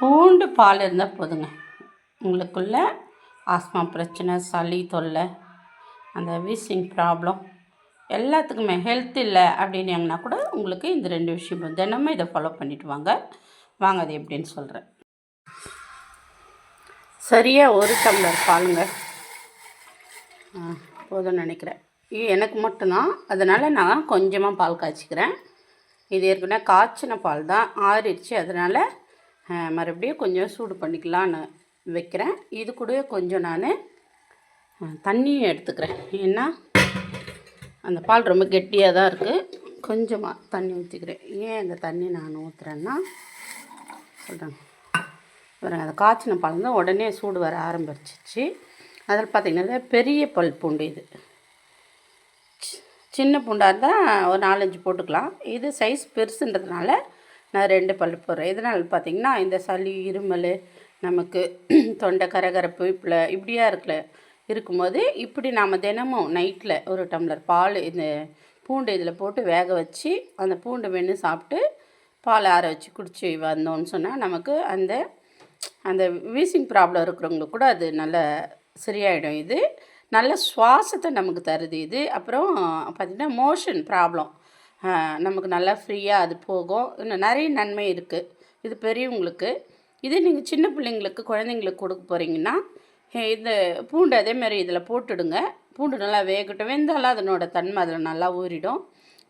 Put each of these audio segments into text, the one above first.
பூண்டு பால் இருந்தால் போதுங்க. உங்களுக்குள்ள ஆஸ்மா பிரச்சனை சளி தொல்லை அந்த வீசிங் ப்ராப்ளம் எல்லாத்துக்குமே ஹெல்த் இல்லை அப்படின்னீங்கன்னா கூட உங்களுக்கு இந்த ரெண்டு விஷயம் தினமும் இதை ஃபாலோ பண்ணிட்டு வாங்க. வாங்க அது எப்படின்னு சொல்கிறேன் சரியாக ஒரு டம்ளர் பாலுங்க. ஆ, போதும்னு நினைக்கிறேன். இது எனக்கு மட்டும்தான். அதனால் நான் கொஞ்சமாக பால் காய்ச்சிக்கிறேன். இது ஏற்கனவே காய்ச்சின பால் தான். ஆறிடுச்சு. அதனால் மறுபடியும் கொஞ்சம் சூடு பண்ணிக்கலான்னு வைக்கிறேன். இது கூட கொஞ்சம் நான் தண்ணியும் எடுத்துக்கிறேன். ஏன்னா அந்த பால் ரொம்ப கெட்டியாக தான் இருக்குது கொஞ்சமாக தண்ணி ஊற்றிக்கிறேன் ஏன் இந்த தண்ணி நான் ஊற்றுறேன்னா சொல்கிறேன் பாருங்கள் அந்த காய்ச்சின பால் தான் உடனே சூடு வர ஆரம்பிச்சிச்சு. அதில் பார்த்தீங்கன்னா பெரிய பல் பூண்டு இது. சின்ன பூண்டாக இருந்தால் ஒரு நாலஞ்சு போட்டுக்கலாம். இது சைஸ் பெருசுன்றதுனால நான் ரெண்டு பல் போடுறேன். இதனால் பார்த்தீங்கன்னா இந்த சளி இருமல் நமக்கு தொண்டை கரகரப்பு இப்படி இப்படியா இருக்கல இருக்கும்போது இப்படி நாம் தினமும் நைட்டில் ஒரு டம்ளர் பால் இந்த பூண்டு இதில் போட்டு வேக வச்சு அந்த பூண்டு மென்று சாப்பிட்டு பால் ஆற வச்சு குடிச்சு வந்தோம்னு சொன்னால் நமக்கு அந்த அந்த வீசிங் ப்ராப்ளம் இருக்கிறவங்களுக்கு கூட அது நல்ல சரியாயிடும். இது நல்ல சுவாசத்தை நமக்கு தருது. இது அப்புறம் பார்த்திங்கன்னா மோஷன் ப்ராப்ளம். நமக்கு நல்லா ஃப்ரீயாக அது போகும். இன்னும் நிறைய நன்மை இருக்குது இது பெரியவங்களுக்கு. இது நீங்கள் சின்ன பிள்ளைங்களுக்கு குழந்தைங்களுக்கு கொடுக்க போகிறீங்கன்னா இந்த பூண்டு அதேமாரி இதில் போட்டுடுங்க. பூண்டு நல்லா வேகட்டும். வெந்தாலும் அதனோட தன்மை அதில் நல்லா ஊறிடும்.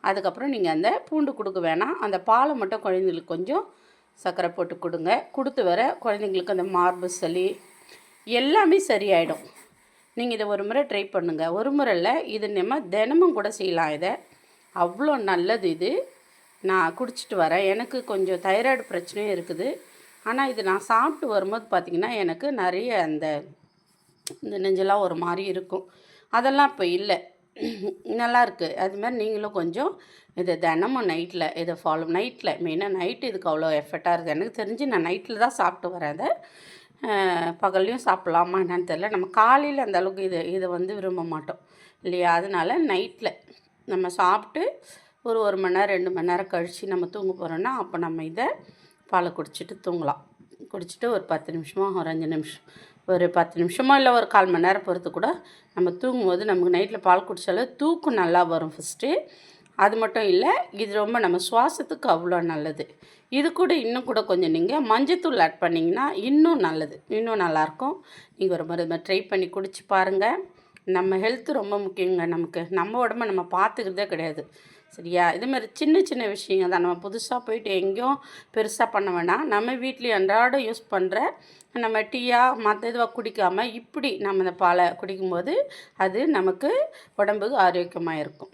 அதுக்கப்புறம் நீங்கள் அந்த பூண்டு கொடுக்க வேணாம். அந்த பாலை மட்டும் குழந்தைங்களுக்கு கொஞ்சம் சர்க்கரை போட்டு கொடுங்க. கொடுத்து வர குழந்தைங்களுக்கு அந்த மார்பு சளி எல்லாமே சரியாயிடும். நீங்கள் இதை ஒரு முறை ட்ரை பண்ணுங்கள் ஒரு முறையில் இது நம்ம தினமும் கூட செய்யலாம் இதை. அவ்வளோ நல்லது இது. நான் குடிச்சிட்டு வரேன். எனக்கு கொஞ்சம் தைராய்டு பிரச்சனையும் இருக்குது. ஆனால் இது நான் சாப்பிட்டு வரும்போது பார்த்திங்கன்னா எனக்கு நிறைய அந்த இந்த நெஞ்செல்லாம் ஒரு மாதிரி இருக்கும். அதெல்லாம் இப்போ இல்லை. நல்லா இருக்குது அது நீங்களும் கொஞ்சம் இதை தினமும் நைட்டில் இதை ஃபாலோ நைட்டில் மெயினாக நைட்டு இதுக்கு அவ்வளோ எஃபெக்டாக இருக்குது எனக்கு தெரிஞ்சு நான் நைட்டில் தான் சாப்பிட்டு வரேன் அதை. பகல்லையும் சாப்பிட்லாமா என்னன்னு தெரியல. நம்ம காலையில் அந்தளவுக்கு இதை இதை வந்து விரும்ப மாட்டோம். இல்லையா? அதனால் நைட்டில் நம்ம சாப்பிட்டு ஒரு ஒரு மணி நேரம் ரெண்டு மணி நேரம் கழித்து நம்ம தூங்க போகிறோன்னா அப்போ நம்ம இதை பாலை குடிச்சிட்டு தூங்கலாம். குடிச்சிட்டு ஒரு பத்து நிமிஷமோ ஒரு அஞ்சு நிமிஷம் ஒரு பத்து நிமிஷமோ இல்லை ஒரு கால் மணி நேரம் பொறுத்து கூட நம்ம தூங்கும்போது நமக்கு நைட்டில் பால் குடித்தாலே தூக்கம் நல்லா வரும் ஃபஸ்ட்டு அது மட்டும் இல்லை இது ரொம்ப நம்ம சுவாசத்துக்கு அவ்வளோ நல்லது. இது கூட இன்னும் கூட கொஞ்சம் நீங்கள் மஞ்சத்தூள் ஆட் பண்ணிங்கன்னா இன்னும் நல்லது. இன்னும் நல்லாயிருக்கும் நீங்கள் ஒரு மாதிரி ட்ரை பண்ணி குடிச்சு பாருங்கள் நம்ம ஹெல்த்து ரொம்ப முக்கியங்க நமக்கு. நம்ம உடம்ப நம்ம பார்த்துக்கிறதே கிடையாது. சரியா? இதுமாரி சின்ன சின்ன விஷயங்க தான். நம்ம புதுசாக போயிட்டு எங்கேயும் பெருசாக பண்ண வேணாம். நம்ம வீட்லேயும் அன்றாடம் யூஸ் பண்ணுற நம்ம டீயா மற்ற இதுவாக குடிக்காமல் இப்படி நம்ம இந்த பாலை குடிக்கும்போது அது நமக்கு உடம்புக்கு ஆரோக்கியமாக இருக்கும்.